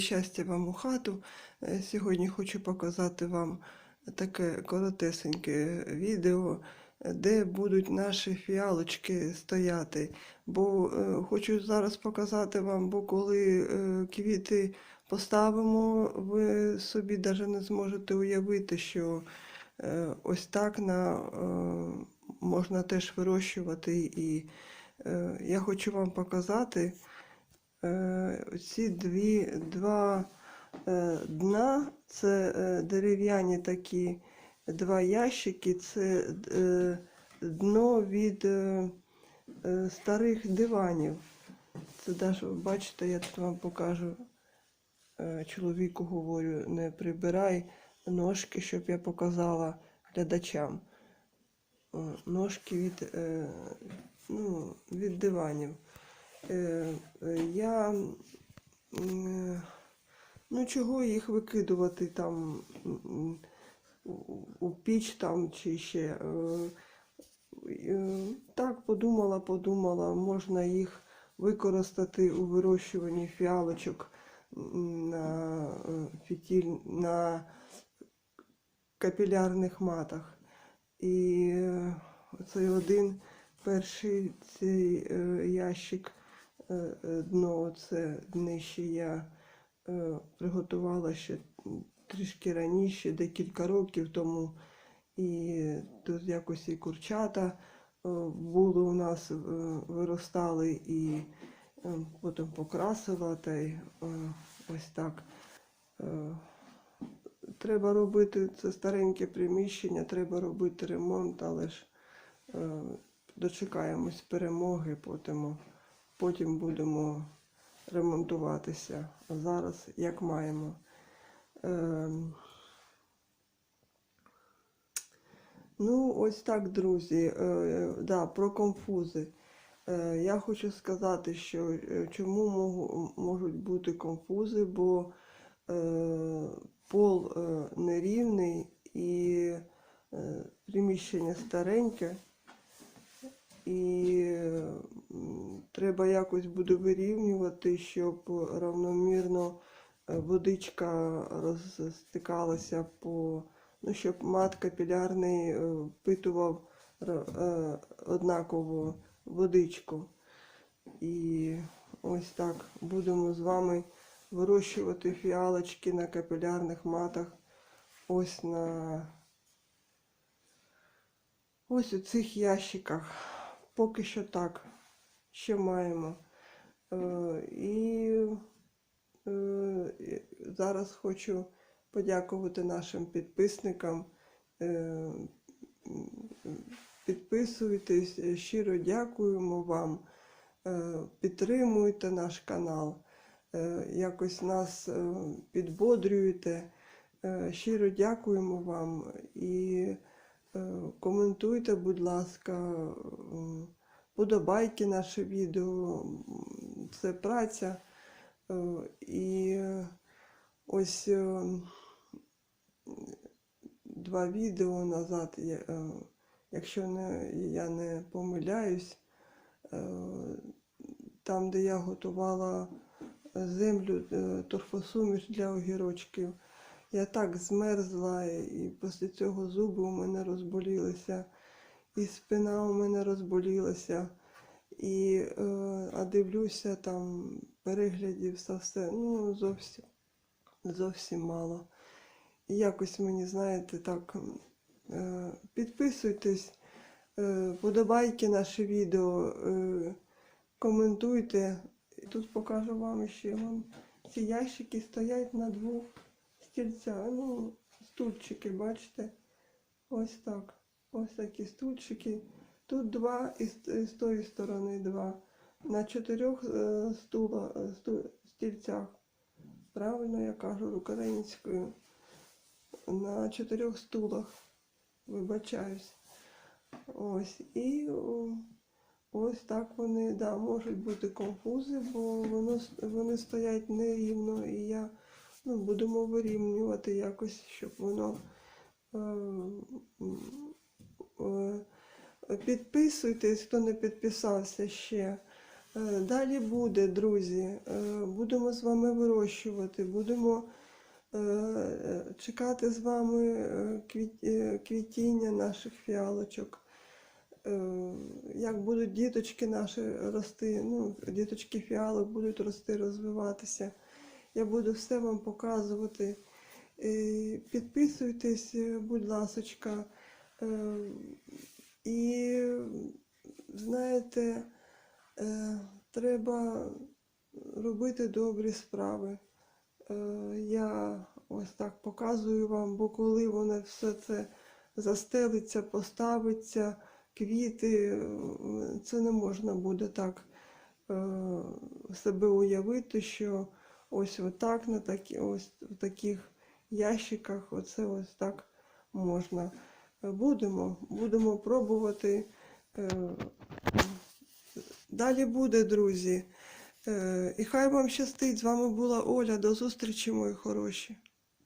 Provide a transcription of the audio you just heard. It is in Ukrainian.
Щастя вам у хату. Е, Сьогодні хочу показати вам таке коротесеньке відео, де будуть наші фіалочки стояти. Бо е, хочу зараз показати вам, бо коли е, квіти поставимо, ви собі навіть не зможете уявити, що ось так на, можна теж вирощувати. І я хочу вам показати ці дві, два е, дна, це е, дерев'яні такі два ящики, це е, дно від е, е, старих диванів. Це даже, бачите, я тут вам покажу. Е, Чоловіку говорю, не прибирай ножки, щоб я показала глядачам. Ножки від, е, ну, від диванів. Е, е, я ну чого їх викидувати там у, піч там чи ще. Е, е, Так подумала, подумала, можна їх використати у вирощуванні фіалочок на е, фітіль, на капілярних матах. І е, цей один перший цей е, ящик е, е, дно, це нижче я е, приготувала ще трішки раніше, декілька років тому. І тут якось і курчата е, були у нас, е, виростали, і е, потім покрасила та й е, ось так. Е, Треба робити це стареньке приміщення, треба робити ремонт, але ж е, дочекаємось перемоги, потім, потім будемо ремонтуватися. А зараз як маємо. Е, ну, ось так, друзі. Е, да, про конфузи. Е, я хочу сказати, що е, чому можу- можуть бути конфузи, бо е, пол е, нерівний і е, приміщення стареньке, і треба якось буде вирівнювати, щоб равномірно е, водичка розстикалася по, ну, щоб мат капілярний е, впитував е, однаково водичку. І ось так будемо з вами вирощувати фіалочки на капілярних матах. Ось на ось у цих ящиках. Поки що так. Ще маємо. Е, і е, зараз хочу подякувати нашим підписникам. Е, Підписуйтесь, щиро дякуємо вам. Підтримуйте наш канал якось нас підбодрюєте. Щиро дякуємо вам і коментуйте, будь ласка, подобайки наше відео. Це праця. Е, І ось е, два відео назад, е, якщо не, я не помиляюсь, там, де я готувала землю торфосуміш для огірочків. Я так змерзла, і після цього зуби у мене розболілися, і спина у мене розболілася. І, е, а дивлюся, там переглядів все, все ну, зовсім, зовсім мало. І якось мені, знаєте, так, е, підписуйтесь, е, подобайки наше відео, е, коментуйте. І тут покажу вам ще вам. Ці ящики стоять на двох стільцях. Ну, стульчики, бачите? Ось так. Ось такі стульчики. Тут два і з, тої сторони два. На чотирьох е, стула, е, стільцях. Правильно я кажу українською. На чотирьох стулах. Вибачаюсь. Ось. І ось так вони, да, можуть бути конфузи, бо воно, вони стоять нерівно, і я ну, будемо вирівнювати якось, щоб воно. Е, підписуйтесь, хто не підписався ще. Е, Далі буде, друзі. Е, Будемо з вами вирощувати, будемо е, е, чекати з вами е, квіт- е, квітіння наших фіалочок. Е, Як будуть діточки наші рости, ну, діточки фіалок будуть рости, розвиватися. Я буду все вам показувати. Е, Підписуйтесь, е, будь ласочка. Е, І знаєте, е, треба робити добрі справи. Е, Я ось так показую вам, бо коли воно все це застелиться, поставиться, квіти, це не можна буде так е, себе уявити, що ось отак на такі, ось в таких ящиках, оце ось так можна. Будемо, будемо пробувати. Е, Далі буде, друзі. Е, І хай вам щастить. З вами була Оля. До зустрічі, мої хороші.